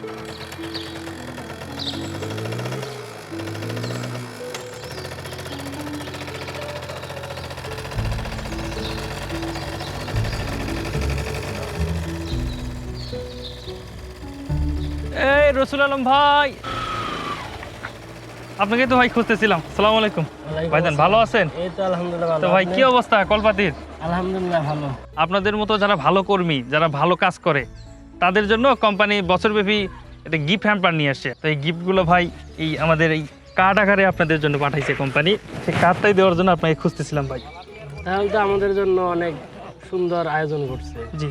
এই রসুল আলম ভাই। আপনাকে তো ভাই খুঁজতেছিলাম। সালাম আলাইকুম। ভাইজান ভালো আছেন? এই তো আলহামদুলিল্লাহ তো ভাই কি অবস্থা কলপাতির? আলহামদুলিল্লাহ ভালো। আপনাদের মতো যারা ভালো কর্মী যারা ভালো কাজ করে তাদের জন্য কোম্পানি বছরব্যাপী একটা গিফট হ্যাম্পার নিয়ে আসছে। তো এই গিফটগুলো ভাই, এই আমাদের এই কার্ড আকারে আপনাদের জন্য পাঠাইছে কোম্পানি সেই কার্ডটাই দেওয়ার জন্য আপনাকে খুঁজতেছিলাম ভাই। তাহলে তো আমাদের জন্য অনেক সুন্দর আয়োজন করছে জি।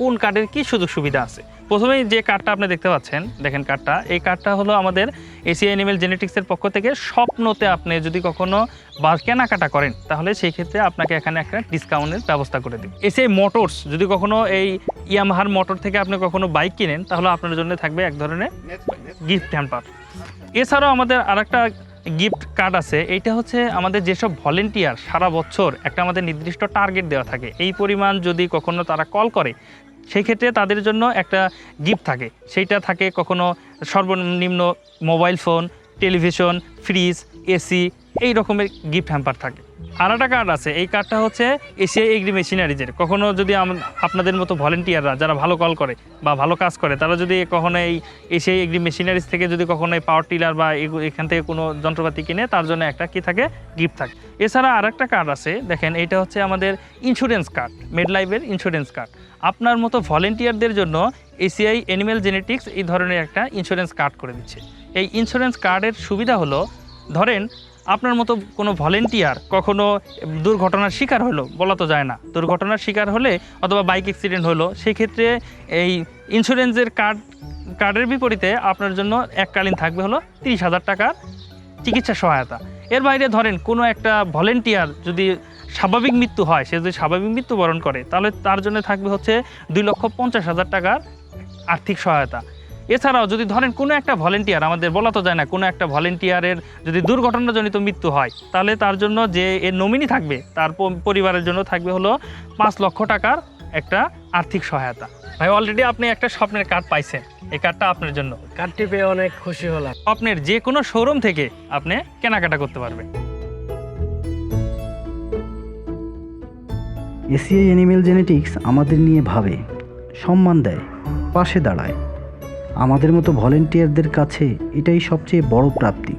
কোন কার্ডের কি সুযোগ সুবিধা আছে? প্রথমেই যে কার্ডটা আপনি দেখতে পাচ্ছেন দেখেন কার্ডটা এই কার্ডটা হলো আমাদের এশিয়া অ্যানিমেল জেনেটিক্সের পক্ষ থেকে স্বপ্নতে আপনি যদি কখনো বা কেনাকাটা করেন তাহলে সেই ক্ষেত্রে আপনাকে এখানে একটা ডিসকাউন্টের ব্যবস্থা করে দিন এসিআই মোটরস যদি কখনো এই ইয়ামাহার মোটর থেকে আপনি কখনো বাইক কিনেন তাহলে আপনার জন্য থাকবে এক ধরনের গিফট হ্যাম্পার এছাড়াও আমাদের আরেকটা গিফট কার্ড আছে, এইটা হচ্ছে আমাদের যেসব ভলেন্টিয়ার সারা বছর একটা আমাদের নির্দিষ্ট টার্গেট দেওয়া থাকে। এই পরিমাণ যদি কখনো তারা কল করে সেই ক্ষেত্রে তাদের জন্য একটা গিফট থাকে। সেইটা থাকে কখনো সর্বনিম্ন mobile phone television fridge AC এই রকমের গিফট হ্যাম্পার থাকে। আর একটা কার্ড আছে। এই কার্ডটা হচ্ছে এশিয়া এগ্রি মেশিনারিজের কখনো যদি আপনাদের মতো ভলেন্টিয়াররা যারা ভালো কল করে বা ভালো কাজ করে, তারা যদি কখনো এই এশিয়া এগ্রি মেশিনারিজ থেকে যদি কখনো এই পাওয়ার টিলার বা এখান থেকে কোনো যন্ত্রপাতি কিনে, তার জন্য একটা কি থাকে? গিফট থাকে। এছাড়া আর একটা কার্ড আছে, দেখেন এটা হচ্ছে আমাদের ইন্স্যুরেন্স কার্ড মেড লাইফের ইন্স্যুরেন্স কার্ড আপনার মতো ভলেন্টিয়ারদের জন্য এসিআই অ্যানিমেল জেনেটিক্স এই ধরনের একটা ইন্স্যুরেন্স কার্ড করে দিচ্ছে। এই ইন্স্যুরেন্স কার্ডের সুবিধা হলো, ধরেন আপনার মতো কোনো ভলেন্টিয়ার কখনো দুর্ঘটনার শিকার হলো? বলা তো যায় না। দুর্ঘটনার শিকার হলে অথবা বাইক অ্যাক্সিডেন্ট হলো সেই ক্ষেত্রে এই ইন্স্যুরেন্সের কার্ড কার্ডের বিপরীতে আপনার জন্য এককালীন থাকবে হলো তিরিশ হাজার টাকার চিকিৎসা সহায়তা। এর বাইরে ধরেন, কোনো একটা ভলেন্টিয়ার যদি স্বাভাবিক মৃত্যু হয়, সে যদি স্বাভাবিক মৃত্যুবরণ করে, তাহলে তার জন্য থাকবে হচ্ছে দুই লক্ষ পঞ্চাশ হাজার টাকার আর্থিক সহায়তা। এছাড়াও যদি ধরেন কোনো একটা ভলেন্টিয়ার আমাদের বলা তো যায় না কোনো একটা ভলেন্টিয়ারের যদি দুর্ঘটনাজনিত মৃত্যু হয় তাহলে তার জন্য যে এর নমিনি থাকবে তার পরিবারের জন্য থাকবে হলো পাঁচ লক্ষ টাকার একটা আর্থিক সহায়তা। ভাই অলরেডি আপনি একটা স্বপ্নের কার্ড পাইছেন এই কার্ডটা আপনার জন্য। কার্ডটি পেয়ে অনেক খুশি হলাম। স্বপ্নের যে কোনো শোরুম থেকে আপনি কেনাকাটা করতে পারবেন। এসিআই অ্যানিমেল জেনেটিক্স আমাদের নিয়ে ভাবে সম্মান দেয় পাশে দাঁড়ায়। আমাদের মতো ভলেন্টিয়ারদের কাছে এটাই সবচেয়ে বড় প্রাপ্তি।